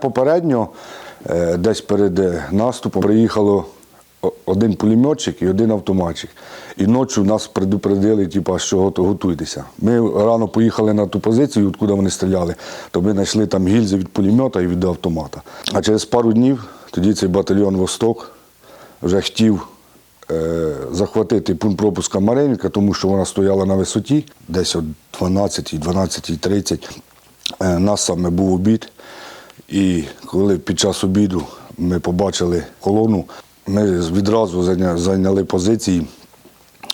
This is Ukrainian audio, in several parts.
Попередньо, е, десь перед е, наступом, приїхало один пулеметчик і один автоматчик. І ночі нас предупредили, типу, що готуйтеся. Ми рано поїхали на ту позицію, откуди вони стріляли, то ми знайшли там гільзи від пулемета і від автомата. А через пару днів тоді цей батальйон Восток вже хотів е, захватити пункт пропуска Маринівка, тому що вона стояла на висоті, десь о 12 12.30. Е, нас саме був обід. І коли під час обіду ми побачили колону, ми відразу зайняли позиції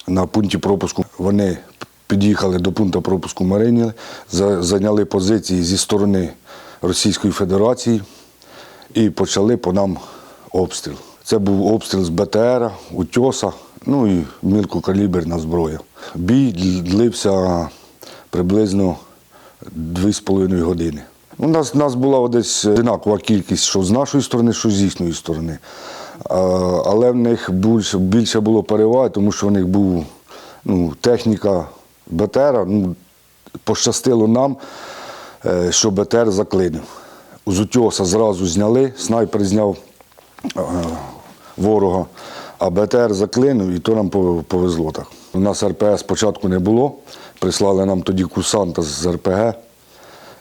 на пункті пропуску. Вони під'їхали до пункту пропуску Маринівки, за- зайняли позиції зі сторони Російської Федерації і почали по нам обстріл. Це був обстріл з БТР, утьоса, ну і мілкокаліберна зброя. Бій длився приблизно 2,5 години. У нас, у нас була десь одинакова кількість, що з нашої сторони, що з їхньої сторони. Але в них більше, більше було переваги, тому що в них був ну, техніка БТР. Ну, пощастило нам, е, що БТР заклинив. З утьоса зразу зняли, снайпер зняв е, ворога, а БТР заклинив, і то нам повезло так. У нас РПС спочатку не було, прислали нам тоді курсанта з РПГ,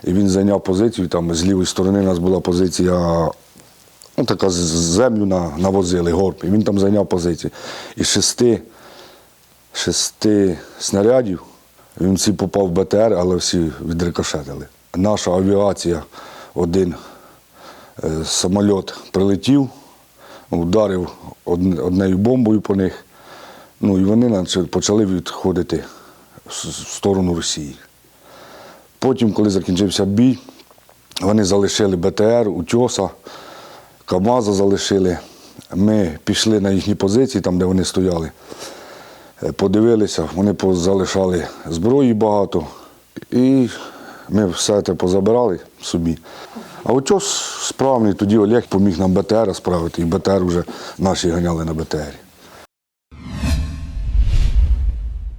і він зайняв позицію. Там з лівої сторони у нас була позиція, ну така землю на, навозили, горб. І він там зайняв позицію. І шести, шести снарядів він всі попав в БТР, але всі відрикошетили. Наша авіація, один е, самоліт прилетів, ударив одне- однею бомбою по них. Ну і вони наче почали відходити в сторону Росії. Потім, коли закінчився бій, вони залишили БТР, Утьоса, КАМАЗа залишили. Ми пішли на їхні позиції, там, де вони стояли. Е, Подивилися, вони позалишали зброї багато. І ми все це позабирали собі. А Утьос справний, тоді Олег поміг нам БТР справити, і БТР вже наші ганяли на БТР.